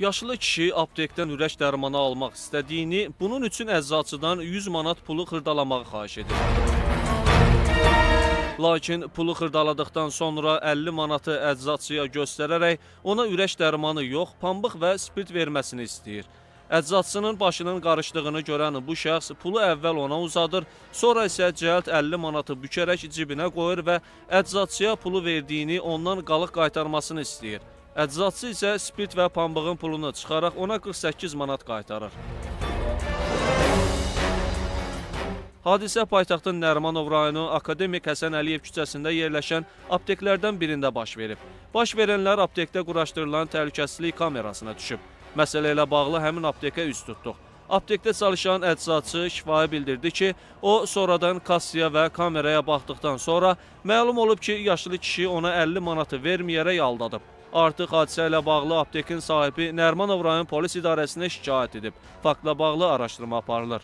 Yaşlı kişi aptekdən ürək dərmanı almaq istədiyini, bunun üçün əczaçıdan 100 manat pulu xırdalamağı xahiş edir. Lakin pulu xırdaladıqdan sonra 50 manatı əczaçıya göstərərək ona ürək dərmanı yox, pambıq və spirt verməsini istəyir. Əczaçının başının qarışdığını görən bu şəxs pulu əvvəl ona uzadır, sonra isə cəld 50 manatı bükərək cibinə qoyur və əczaçıya pulu verdiyini ondan qalıq qaytarmasını istəyir. Əczaçı isə spirt və pambığın pulunu çıxaraq ona 48 manat qaytarır. Hadisə paytaxtın Nərimanov rayonu Akademik Həsən Əliyev küçəsində yerləşən apteklərdən birində baş verib. Baş verənlər aptekdə quraşdırılan təhlükəsizlik kamerasına düşüb. Məsələ ilə bağlı həmin aptekə üz tutduq. Aptekdə çalışan əczaçı şifahi bildirdi ki, o sonradan kassaya və kameraya baxdıqdan sonra məlum olub ki, yaşlı kişi ona 50 manatı verməyərək aldadıb. Artıq hadisə ilə bağlı aptekin sahibi Nərmanov rayon polis idarəsinə şikayət edib. Faktla bağlı araşdırma aparılır.